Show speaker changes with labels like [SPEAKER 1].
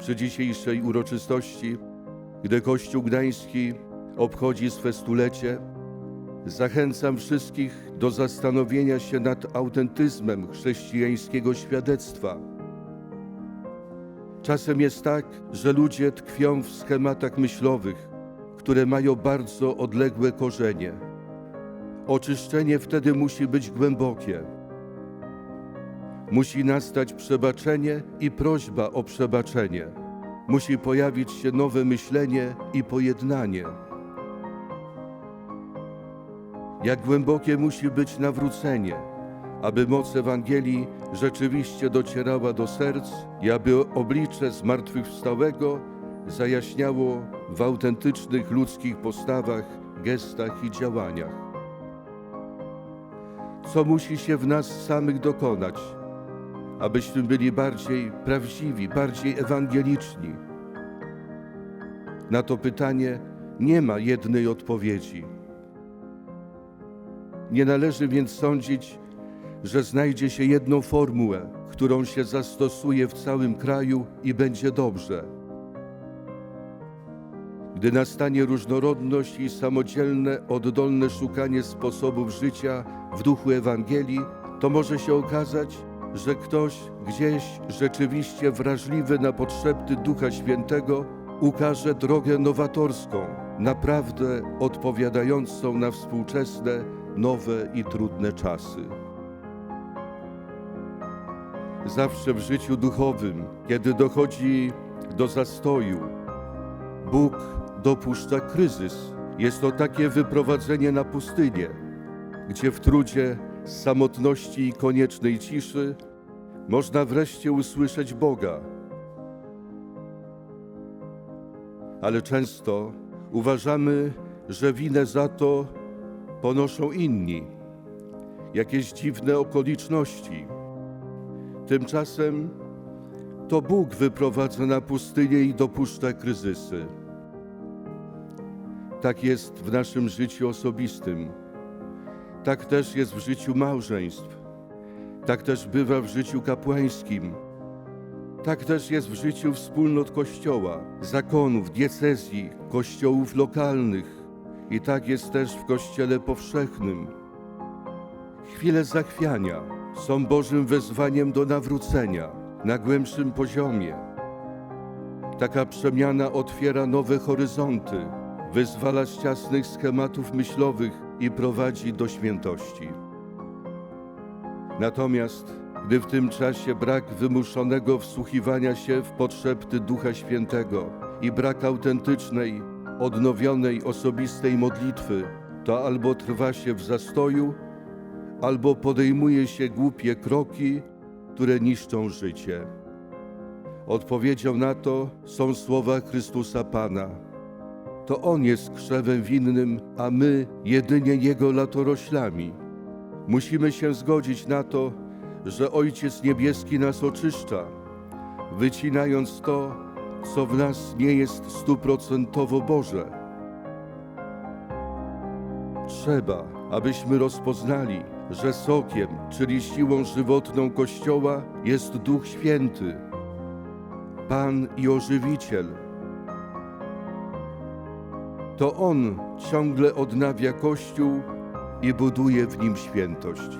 [SPEAKER 1] przy dzisiejszej uroczystości, gdy Kościół Gdański obchodzi swe stulecie, zachęcam wszystkich do zastanowienia się nad autentyzmem chrześcijańskiego świadectwa. Czasem jest tak, że ludzie tkwią w schematach myślowych, które mają bardzo odległe korzenie. Oczyszczenie wtedy musi być głębokie. Musi nastać przebaczenie i prośba o przebaczenie. Musi pojawić się nowe myślenie i pojednanie. Jak głębokie musi być nawrócenie, aby moc Ewangelii rzeczywiście docierała do serc i aby oblicze zmartwychwstałego zajaśniało w autentycznych ludzkich postawach, gestach i działaniach. Co musi się w nas samych dokonać, abyśmy byli bardziej prawdziwi, bardziej ewangeliczni? Na to pytanie nie ma jednej odpowiedzi. Nie należy więc sądzić, że znajdzie się jedną formułę, którą się zastosuje w całym kraju i będzie dobrze. Gdy nastanie różnorodność i samodzielne, oddolne szukanie sposobów życia w duchu Ewangelii, to może się okazać, że ktoś gdzieś rzeczywiście wrażliwy na potrzeby Ducha Świętego ukaże drogę nowatorską, naprawdę odpowiadającą na współczesne, nowe i trudne czasy. Zawsze w życiu duchowym, kiedy dochodzi do zastoju, Bóg dopuszcza kryzys. Jest to takie wyprowadzenie na pustynię, gdzie w trudzie, samotności i koniecznej ciszy można wreszcie usłyszeć Boga. Ale często uważamy, że winę za to ponoszą inni, jakieś dziwne okoliczności. Tymczasem to Bóg wyprowadza na pustynię i dopuszcza kryzysy. Tak jest w naszym życiu osobistym. Tak też jest w życiu małżeństw. Tak też bywa w życiu kapłańskim. Tak też jest w życiu wspólnot Kościoła, zakonów, diecezji, kościołów lokalnych. I tak jest też w Kościele powszechnym. Chwile zachwiania są Bożym wezwaniem do nawrócenia na głębszym poziomie. Taka przemiana otwiera nowe horyzonty, wyzwala z ciasnych schematów myślowych i prowadzi do świętości. Natomiast gdy w tym czasie brak wymuszonego wsłuchiwania się w potrzeby Ducha Świętego i brak autentycznej, odnowionej osobistej modlitwy, to albo trwa się w zastoju, albo podejmuje się głupie kroki, które niszczą życie. Odpowiedzią na to są słowa Chrystusa Pana. To On jest krzewem winnym, a my jedynie Jego latoroślami. Musimy się zgodzić na to, że Ojciec Niebieski nas oczyszcza, wycinając to, co w nas nie jest stuprocentowo Boże. Trzeba, abyśmy rozpoznali, że sokiem, czyli siłą żywotną Kościoła jest Duch Święty, Pan i Ożywiciel. To On ciągle odnawia Kościół i buduje w nim świętość.